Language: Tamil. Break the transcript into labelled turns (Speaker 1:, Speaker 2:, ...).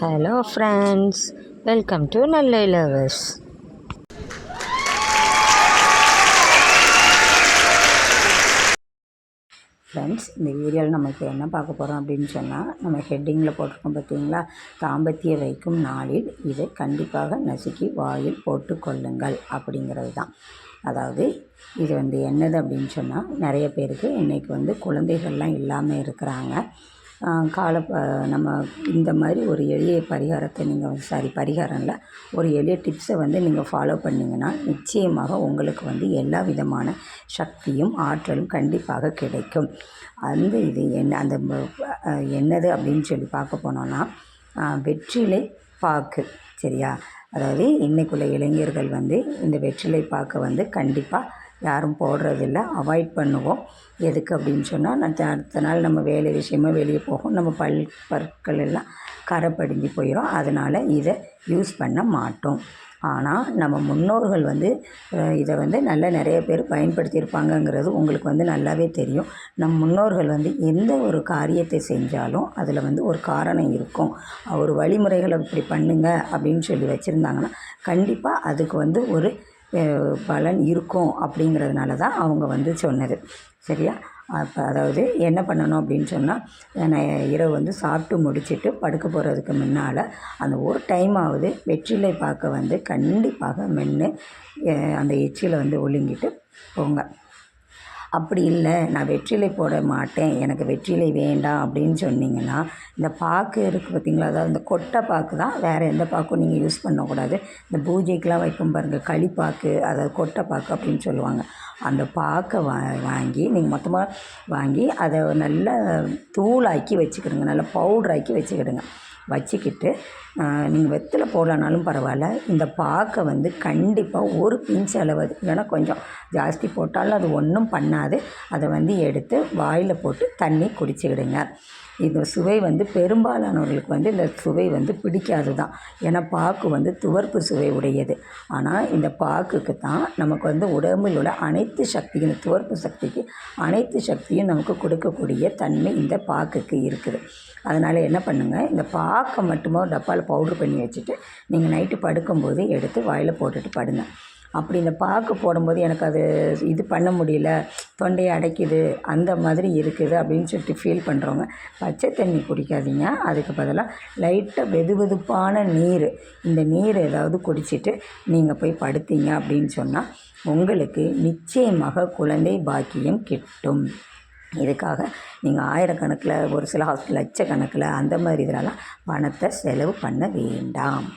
Speaker 1: ஹலோ ஃப்ரெண்ட்ஸ் வெல்கம் டு நல்ல லவர்ஸ் ஃப்ரெண்ட்ஸ் இந்த வீடியோவில் நம்ம இப்போ என்ன பார்க்க போகிறோம் அப்படின்னு சொன்னால் நம்ம ஹெட்டிங்கில் போட்டிருக்கோம் பார்த்தீங்களா? தாம்பத்திய வைக்கும் நாளில் இதை கண்டிப்பாக நசுக்கி வாயில் போட்டு கொள்ளுங்கள் அப்படிங்கிறது தான். அதாவது இது வந்து என்னது அப்படின்னு சொன்னால் நிறைய பேருக்கு இன்றைக்கி வந்து குழந்தைகள்லாம் இல்லாமல் இருக்கிறாங்க. கால ப நம்ம இந்த மாதிரி ஒரு எளிய பரிகாரத்தை நீங்கள் சாரி பரிகாரம் இல்லை ஒரு எளிய டிப்ஸை வந்து நீங்கள் ஃபாலோ பண்ணிங்கன்னா நிச்சயமாக உங்களுக்கு வந்து எல்லா விதமான சக்தியும் ஆற்றலும் கண்டிப்பாக கிடைக்கும். அந்த இது என்ன அந்த என்னது அப்படின்னு சொல்லி பார்க்க போனோன்னா வெற்றிலை பாக்கு சரியா? அதாவது இன்றைக்குள்ள இளைஞர்கள் வந்து இந்த வெற்றிலை பாக்கை வந்து கண்டிப்பாக யாரும் போடுறதில்ல. அவாய்ட் பண்ணுவோம். எதுக்கு அப்படின்னு சொன்னால் நான் அடுத்த நாள் நம்ம வேலை விஷயமா வெளியே போகும். நம்ம பல் பற்கள் எல்லாம் கரை படிஞ்சு போயிடும் அதனால் இதை யூஸ் பண்ண மாட்டோம். ஆனால் நம்ம முன்னோர்கள் வந்து இதை வந்து நல்லா நிறைய பேர் பயன்படுத்தியிருப்பாங்கங்கிறது உங்களுக்கு வந்து நல்லாவே தெரியும். நம் முன்னோர்கள் வந்து எந்த ஒரு காரியத்தை செஞ்சாலும் அதில் வந்து ஒரு காரணம் இருக்கும். ஒரு வழிமுறைகளை இப்படி பண்ணுங்க அப்படின்னு சொல்லி வச்சுருந்தாங்கன்னா கண்டிப்பாக அதுக்கு வந்து ஒரு பலன் இருக்கும் அப்படிங்கிறதுனால தான் அவங்க வந்து சொன்னது. சரியா? அப்போ அதாவது என்ன பண்ணணும் அப்படின்னு சொன்னால் நான் இரவு வந்து சாப்பிட்டு முடிச்சுட்டு படுக்க போகிறதுக்கு முன்னால் அந்த ஒரு டைமாவது வெற்றிலை பார்க்க வந்து கண்டிப்பாக மென்று அந்த எச்சியில் வந்து ஒழுங்கிட்டு போங்க. அப்படி இல்லை நான் வெற்றிலை போட மாட்டேன் எனக்கு வெற்றிலை வேண்டாம் அப்படின்னு சொன்னீங்கன்னா இந்த பாக்கு இருக்குது பார்த்திங்களா? அதாவது இந்த கொட்டை பாக்கு தான் வேறு எந்த பாக்கும் நீங்கள் யூஸ் பண்ணக்கூடாது. இந்த பூஜைக்கெலாம் வைக்கும் பாருங்கள் களிப்பாக்கு அதாவது கொட்டை பாக்கு அப்படின்னு சொல்லுவாங்க. அந்த பாக்கை வா வாங்கி நீங்கள் மொத்தமாக வாங்கி அதை நல்லா தூளாக்கி வச்சுக்கிடுங்க நல்லா பவுட்ராக்கி வச்சுக்கிடுங்க. வச்சுக்கிட்டு நீங்கள் வெத்தலை போடலனாலும் பரவாயில்ல. இந்த பாக்கை வந்து கண்டிப்பாக ஒரு பிஞ்ச் அளவு இல்லைன்னா கொஞ்சம் ஜாஸ்தி போட்டாலும் அது ஒன்றும் பண்ணாது. அதை வந்து எடுத்து வாயில் போட்டு தண்ணி குடிச்சிக்கிடுங்க. இந்த சுவை வந்து பெரும்பாலானவர்களுக்கு வந்து இந்த சுவை வந்து பிடிக்காது தான் ஏன்னா பாக்கு வந்து துவர்ப்பு சுவை உடையது. ஆனால் இந்த பாக்குக்கு தான் நமக்கு வந்து உடம்பில் உள்ள அனைத்து சக்தியும் இந்த துவர்ப்பு சக்திக்கு அனைத்து சக்தியும் நமக்கு கொடுக்கக்கூடிய தன்மை இந்த பாக்குக்கு இருக்குது. அதனால் என்ன பண்ணுங்கள் இந்த பாக்கை மட்டுமோ டப்பாவில் பவுட்ரு பண்ணி வச்சுட்டு நீங்கள் நைட்டு படுக்கும்போது எடுத்து வாயில் போட்டுட்டு படுங்க. அப்படி இந்த பாக்கு போடும்போது எனக்கு அது இது பண்ண முடியல தொண்டையை அடைக்குது அந்த மாதிரி இருக்குது அப்படின்னு சொல்லிட்டு ஃபீல் பண்ணுறவங்க பச்சை தண்ணி குடிக்காதீங்க. அதுக்கு பதிலாக லைட்டாக வெது வெதுப்பான நீர் இந்த நீர் ஏதாவது குடிச்சிட்டு நீங்கள் போய் படுத்தீங்க அப்படின்னு சொன்னால் உங்களுக்கு நிச்சயமாக குழந்தை பாக்கியம் கிட்டும். இதுக்காக நீங்கள் ஆயிரக்கணக்கில் ஒரு சில ஹாஸ்பிட்டல் லட்சக்கணக்கில் அந்த மாதிரி இதிலலாம் பணத்தை செலவு பண்ண வேண்டாம்.